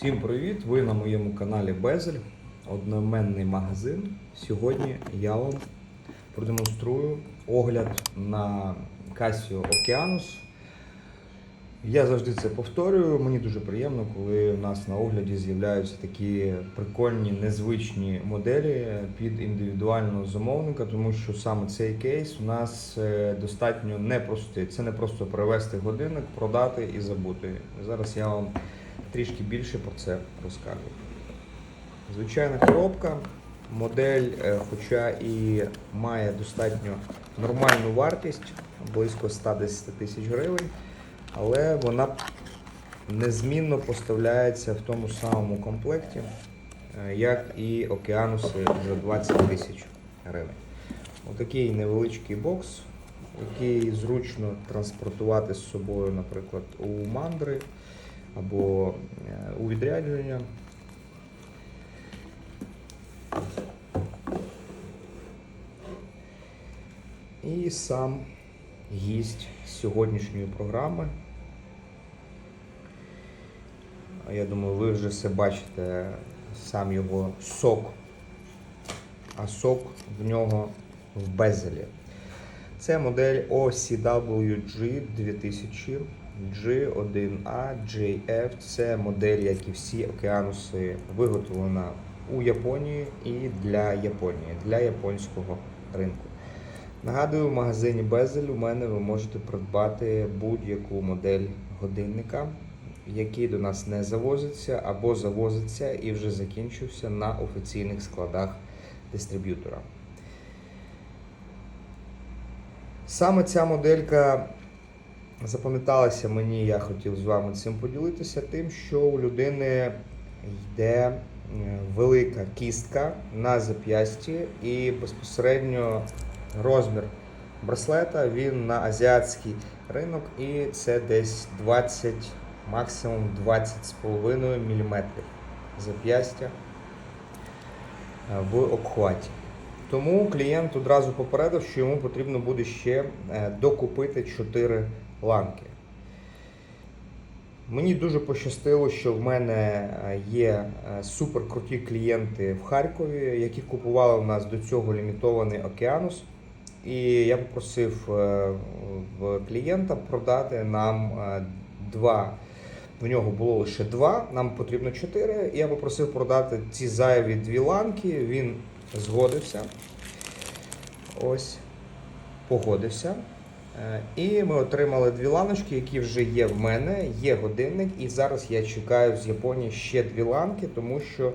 Всім привіт! Ви на моєму каналі Безель, одноіменний магазин. Сьогодні я вам продемонструю огляд на Casio Okeanos. Я завжди це повторюю. Мені дуже приємно, коли у нас на огляді з'являються такі прикольні, незвичні моделі під індивідуального замовника, тому що саме цей кейс у нас е, достатньо непростий. Це не просто привезти годинник, продати і забути. Зараз я вам трішки більше про це розкажу. Звичайна коробка, модель, е, хоча і має достатньо нормальну вартість, близько 110 тисяч гривень, але вона незмінно поставляється в тому самому комплекті, е, як і океануси за 20 тисяч гривень. Отакий невеличкий бокс, який зручно транспортувати з собою, наприклад, у мандри або е, у відрядження. І сам гість сьогоднішньої програми. Я думаю, ви вже все бачите, сам його сок, а сок в нього в безелі. Це модель OCWG 2000 G1A, JF. Це модель, як і всі океануси, виготовлена у Японії і для Японії, для японського ринку. Нагадую, в магазині Безель у мене ви можете придбати будь-яку модель годинника, який до нас не завозиться або завозиться і вже закінчився на офіційних складах дистриб'ютора. Саме ця моделька запам'яталася мені, я хотів з вами цим поділитися, тим, що у людини йде е, велика кістка на зап'ясті і безпосередньо розмір браслета він на азіатський ринок, і це десь 20, максимум 20,5 мм зап'ястя е, в обхваті. Тому клієнт одразу попередив, що йому потрібно буде ще е, докупити 4 ланки. Мені дуже пощастило, що в мене е, є е, суперкруті клієнти в Харкові, які купували у нас до цього лімітований океанус. І я попросив в клієнта продати нам два. В нього було лише два, нам потрібно чотири. Я попросив продати ці зайві дві ланки. Він згодився. Ось, погодився. Е, І ми отримали дві ланочки, які вже є в мене. Є годинник, і зараз я чекаю з Японії ще дві ланки, тому що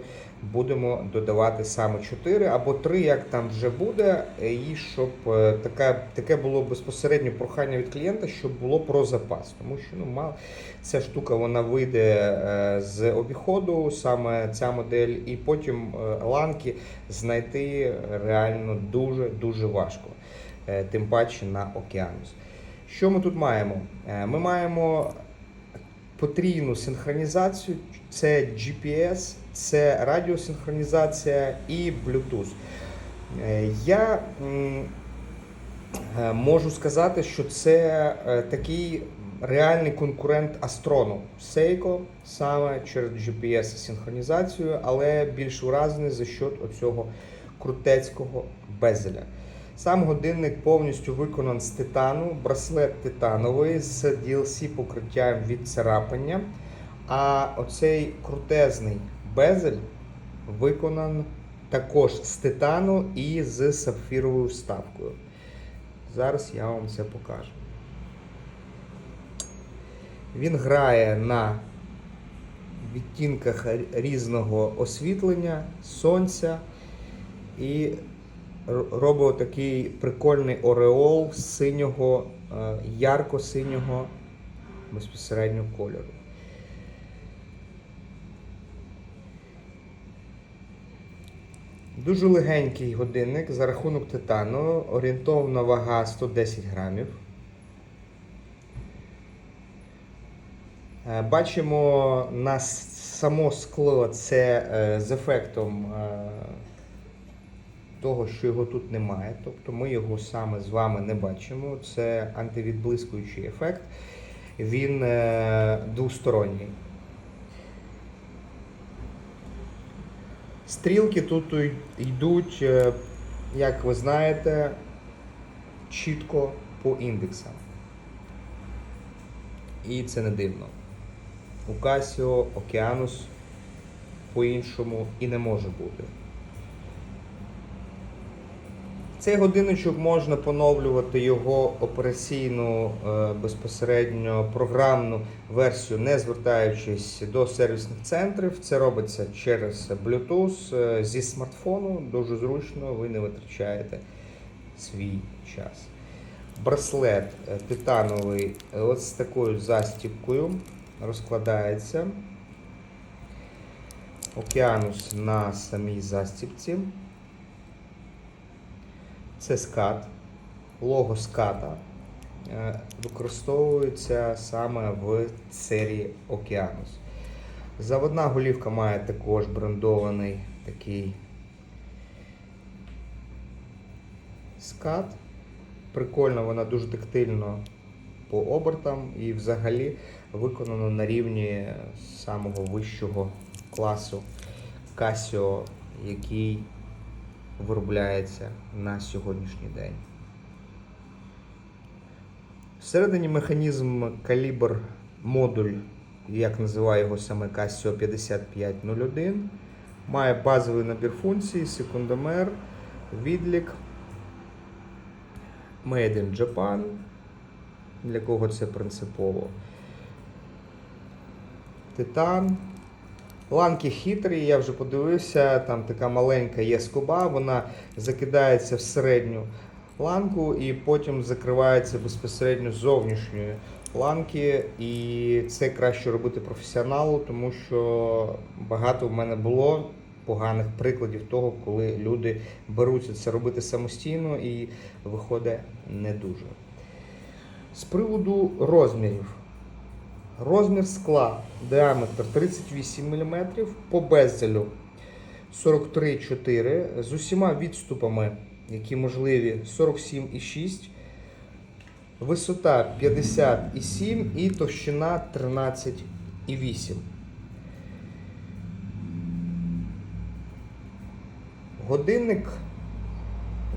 будемо додавати саме 4 або 3, як там вже буде. е, І щоб е, таке, таке було безпосередньо прохання від клієнта, щоб було про запас. Тому що ну, мало, ця штука вона вийде з обіходу, саме ця модель, і потім ланки знайти реально дуже дуже важко. Е, Тим паче на океанус. Що ми тут маємо? Е, Ми маємо потрійну синхронізацію, це GPS, це радіосинхронізація і Bluetooth. Е, Я можу сказати, що це такий реальний конкурент Астрону Seiko саме через GPS-синхронізацію, але більш уразений за счет оцього крутецького безеля. Сам годинник повністю виконан з титану, браслет титановий з DLC покриттям від царапання. А оцей крутезний безель виконан також з титану і з сапфіровою вставкою. Зараз я вам це покажу. Він грає на відтінках різного освітлення, сонця і р- робить такий прикольний ореол синього, е, ярко-синього безпосередньо кольору. Дуже легенький годинник за рахунок титану, орієнтовна вага 110 грамів. Е, Бачимо на само скло це е, з ефектом того, що його тут немає. Тобто ми його саме з вами не бачимо. Це антивідблискуючий ефект. Він е, двосторонній. Стрілки тут йдуть, е, як ви знаєте, чітко по індексам. І це не дивно. У Casio Okeanos по-іншому і не може бути. Цей годинничок можна поновлювати його операційну е, безпосередньо програмну версію, не звертаючись до сервісних центрів. Це робиться через Bluetooth е, зі смартфону. Дуже зручно, ви не витрачаєте свій час. Браслет е, титановий от з такою застіпкою розкладається. Океанус на самій застіпці. Це скат. Лого ската е, використовується саме в серії Океанус. Заводна голівка має також брендований такий скат. Прикольно, вона дуже тактильно по обертам і взагалі виконано на рівні самого вищого класу Casio, який виробляється на сьогоднішній день. Всередині механізм калібр модуль, як називає його саме Casio 5501, має базовий набір функцій, секундомер, відлік, Made in Japan. Для кого це принципово? Титан. Ланки хитрі, я вже подивився, там така маленька є скоба, вона закидається в середню ланку і потім закривається безпосередньо зовнішньої ланки. І це краще робити професіоналу, тому що багато в мене було поганих прикладів того, коли люди беруться це робити самостійно і виходить не дуже. З приводу розмірів. Розмір скла, діаметр 38 мм, по беззелю 43,4 з усіма відступами, які можливі 47,6, висота 50,7 і товщина 13,8. Годинник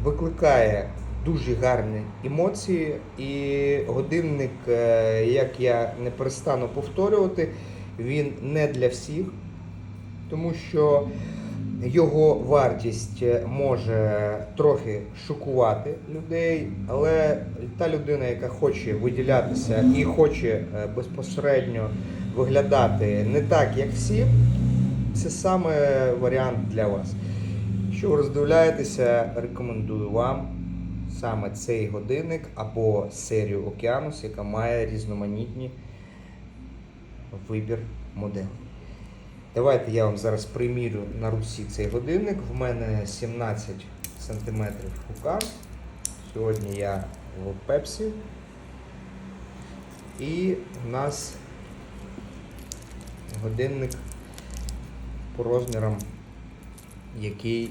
викликає дуже гарні емоції, і годинник, е, як я не перестану повторювати, він не для всіх, тому що його вартість е, може трохи шокувати людей, але та людина, яка хоче виділятися і хоче е, безпосередньо виглядати не так, як всі, це саме варіант для вас. Якщо ви роздивляєтеся, рекомендую вам саме цей годинник або серію Океанус, яка має різноманітні вибір моделей. Давайте я вам зараз примірю на руці цей годинник. В мене 17 см рука. Сьогодні я в Пепсі. І в нас годинник по розмірам який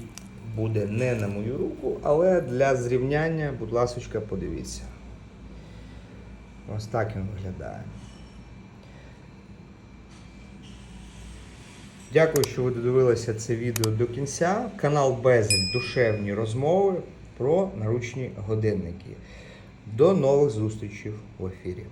буде не на мою руку, але для зрівняння, будь ласка, подивіться. Ось так він виглядає. Дякую, що ви додивилися це відео до кінця. Канал Безель Душевні розмови про наручні годинники. До нових зустрічей в ефірі.